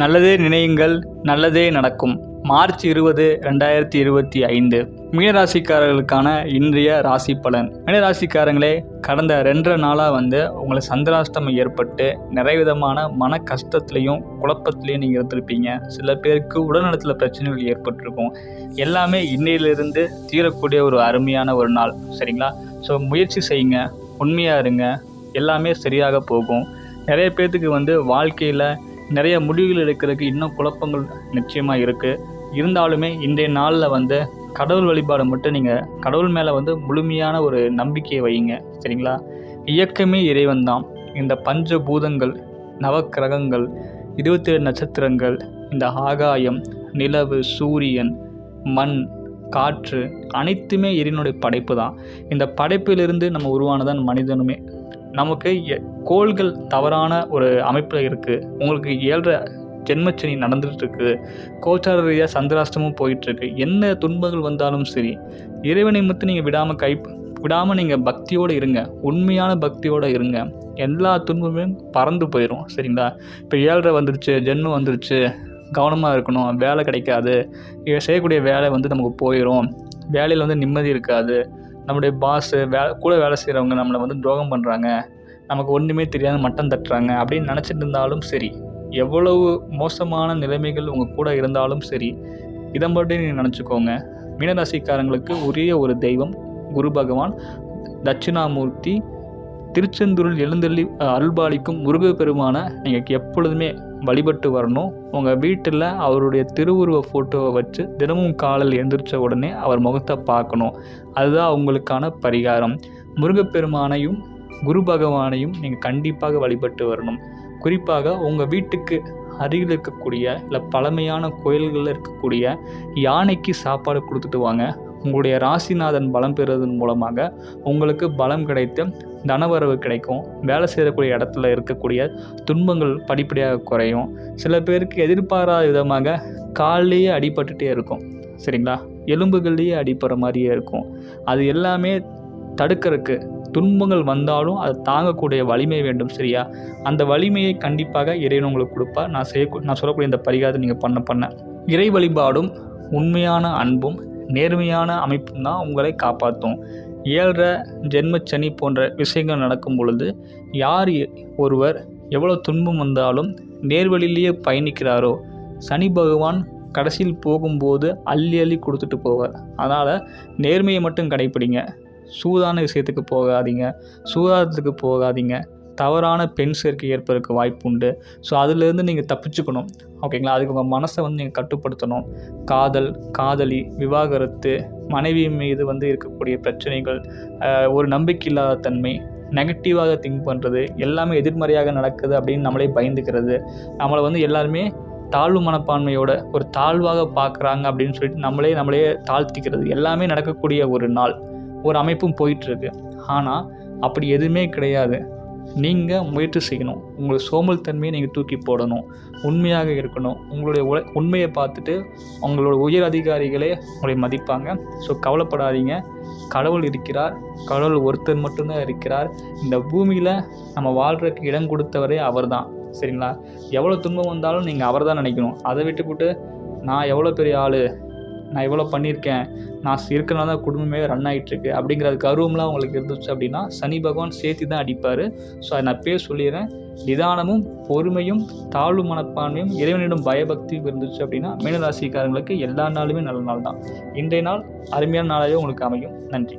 நல்லதே நினையுங்கள் நல்லதே நடக்கும். மார்ச் இருபது ரெண்டாயிரத்தி இருபத்தி ஐந்து. மீனராசிக்காரர்களுக்கான இன்றைய ராசி பலன். மீனராசிக்காரங்களே கடந்த ரெண்டரை நாளாக வந்து உங்களுக்கு சந்திராஷ்டமம் ஏற்பட்டு நிறைய விதமான மன கஷ்டத்துலேயும் குழப்பத்துலேயும் நீங்கள் இருந்திருப்பீங்க. சில பேருக்கு உடல்நலத்தில் பிரச்சனைகள் ஏற்பட்டிருக்கும். எல்லாமே இன்னையிலிருந்து தீரக்கூடிய ஒரு அருமையான ஒரு நாள். சரிங்களா? ஸோ முயற்சி செய்யுங்க. உண்மையாக இருங்க. எல்லாமே சரியாக போகும். நிறைய பேர்த்துக்கு வந்து வாழ்க்கையில் நிறைய முடிவுகள் எடுக்கிறதுக்கு இன்னும் குழப்பங்கள் நிச்சயமாக இருக்குது இருந்தாலுமே இன்றைய நாளில் வந்து கடவுள் வழிபாடு மட்டும் நீங்கள் கடவுள் மேலே வந்து முழுமையான ஒரு நம்பிக்கையை வையுங்க. சரிங்களா? இயக்கமே இறைவன் தான். இந்த பஞ்ச பூதங்கள் நவக்கிரகங்கள் இருபத்தேழு நட்சத்திரங்கள் இந்த ஆகாயம் நிலவு சூரியன் மண் காற்று அனைத்துமே இறைவனுடைய படைப்பு தான். இந்த படைப்பிலிருந்து நம்ம உருவானதான் மனிதனுமே. நமக்கு எ- கோள்கள் தவறான ஒரு அமைப்பில் இருக்குது உங்களுக்கு ஏழ்ற ஜென்மச்சனி நடந்துகிட்டு இருக்கு கோச்சார ரீதியாக சந்திராஷ்டமும் போயிட்டுருக்கு. என்ன துன்பங்கள் வந்தாலும் சரி இறைவனை மட்டும் நீங்கள் விடாமல் கை விடாமல் நீங்கள் பக்தியோடு இருங்க. உண்மையான பக்தியோடு இருங்க. எல்லா துன்பமுமே பறந்து போயிடும் சரிங்களா? இப்போ ஏழரை வந்துருச்சு ஜென்மம் வந்துருச்சு. கவனமாக இருக்கணும். வேலை கிடைக்காது. செய்யக்கூடிய வேலை வந்து நமக்கு போயிடும் வேலையில் வந்து நிம்மதி இருக்காது. நம்முடைய பாஸு வே கூட வேலை செய்கிறவங்க நம்மளை வந்து துரோகம் பண்ணுறாங்க நமக்கு ஒன்றுமே தெரியாத மட்டம் தட்டுறாங்க. அப்படின்னு நினச்சிட்டு இருந்தாலும் சரி எவ்வளவு மோசமான நிலைமைகள் உங்கள் கூட இருந்தாலும் சரி இதை மட்டும் நீங்கள் நினச்சிக்கோங்க. மீனராசிக்காரங்களுக்கு உரிய ஒரு தெய்வம் குரு பகவான். தட்சிணாமூர்த்தி திருச்செந்தூரில் எழுந்தள்ளி அருள்பாலிக்கும் அருள்பாலிக்கும் முருகப்பெருமானை நீங்கள் எப்பொழுதுமே வழிபட்டு வரணும். உங்கள் வீட்டில் அவருடைய திருவுருவ ஃபோட்டோவை வச்சு தினமும் காலையில் எழுந்திரிச்ச உடனே அவர் முகத்தை பார்க்கணும். அதுதான் அவங்களுக்கான பரிகாரம். முருகப்பெருமானையும் குரு பகவானையும் நீங்கள் கண்டிப்பாக வழிபட்டு வரணும். குறிப்பாக உங்கள் வீட்டுக்கு அருகில் இருக்கக்கூடிய இல்லை பழமையான கோயில்களில் இருக்கக்கூடிய யானைக்கு சாப்பாடு கொடுத்துட்டு வாங்க. உங்களுடைய ராசிநாதன் பலம் பெறுவதன் மூலமாக உங்களுக்கு பலம் கிடைத்து தனவரவு கிடைக்கும். வேலை செய்யக்கூடிய இடத்துல இருக்கக்கூடிய துன்பங்கள் படிப்படியாக குறையும். சில பேருக்கு எதிர்பாராத விதமாக காலிலேயே அடிபட்டுட்டே இருக்கும். சரிங்களா? எலும்புகள்லேயே அடிப்படுற மாதிரியே இருக்கும். அது எல்லாமே தடுக்கிறதுக்கு துன்பங்கள் வந்தாலும் அதை தாங்கக்கூடிய வலிமை வேண்டும் சரியா? அந்த வலிமையை கண்டிப்பாக இறைவன் உங்களுக்கு கொடுப்பா நான் செய்ய நான் சொல்லக்கூடிய இந்த பரிகாரத்தை நீங்கள் பண்ண பண்ண. இறை வழிபாடும் உண்மையான அன்பும் நேர்மையான அமைப்பும் தான் உங்களை காப்பாற்றும் ஏழ்ற ஜென்மச்சனி போன்ற விஷயங்கள் நடக்கும் பொழுது யார் ஒருவர் எவ்வளோ துன்பம் வந்தாலும் நேர்வழியிலேயே பயணிக்கிறாரோ சனி பகவான் கடைசியில் போகும்போது அள்ளி அள்ளி கொடுத்துட்டு போவார். அதனால் நேர்மையை மட்டும் கடைப்பிடிங்க. சூதான விஷயத்துக்கு போகாதீங்க. சூதாரத்துக்கு போகாதீங்க. தவறான பெண் சேர்க்கை ஏற்பதற்கு வாய்ப்பு உண்டு. ஸோ அதுலேருந்து நீங்கள் தப்பிச்சுக்கணும். ஓகேங்களா அதுக்கு உங்கள் மனசை வந்து நீங்கள் கட்டுப்படுத்தணும். காதல் காதலி விவாகரத்து மனைவி மீது வந்து இருக்கக்கூடிய பிரச்சனைகள் ஒரு நம்பிக்கை இல்லாத தன்மை நெகட்டிவாக திங்க் பண்ணுறது எல்லாமே எதிர்மறையாக நடக்குது அப்படின்னு நம்மளே பயந்துக்கிறது. நம்மளை வந்து எல்லாருமே தாழ்வு மனப்பான்மையோட ஒரு தாழ்வாக பார்க்குறாங்க அப்படின்னு சொல்லிட்டு நம்மளே நம்மளே தாழ்த்திக்கிறது. எல்லாமே நடக்கக்கூடிய ஒரு நாள் ஒரு அமைப்பும் போயிட்டுருக்கு ஆனால் அப்படி எதுவுமே கிடையாது. நீங்கள் முயற்சி செய்யணும். உங்களோட சோம்பல் தன்மையை நீங்கள் தூக்கி போடணும். உண்மையாக இருக்கணும். உங்களுடைய உல உண்மையை பார்த்துட்டு உங்களோட உயர் அதிகாரிகளே உங்களை மதிப்பாங்க. ஸோ கவலைப்படாதீங்க. கடவுள் இருக்கிறார். கடவுள் ஒருத்தர் மட்டும்தான் இருக்கிறார். இந்த பூமியில் நம்ம வாழ்கிறதுக்கு இடம் கொடுத்தவரே அவர்தான். சரிங்களா? எவ்வளோ துன்பம் வந்தாலும் நீங்கள் அவர் தான் நினைக்கணும். அதை விட்டுப்புட்டு நான் எவ்வளோ பெரிய ஆள்? நான் இவ்வளோ பண்ணியிருக்கேன். நான் இருக்கிறனால தான் குடும்பமே ரன் ஆகிட்டுருக்கு அப்படிங்கிற கருவம்லாம் உங்களுக்கு இருந்துச்சு அப்படின்னா சனி பகவான் சேர்த்து தான் அடிப்பார். ஸோ அதை நான் பேர் சொல்லிடுறேன். நிதானமும் பொறுமையும் தாழ்வு மனப்பான்மையும் இறைவனிடம் பயபக்தியும் இருந்துச்சு அப்படின்னா மீனராசிக்காரங்களுக்கு எல்லா நாளுமே நல்ல நாள் தான். இன்றைய நாள் அருமையான நாளாகவே உங்களுக்கு அமையும். நன்றி.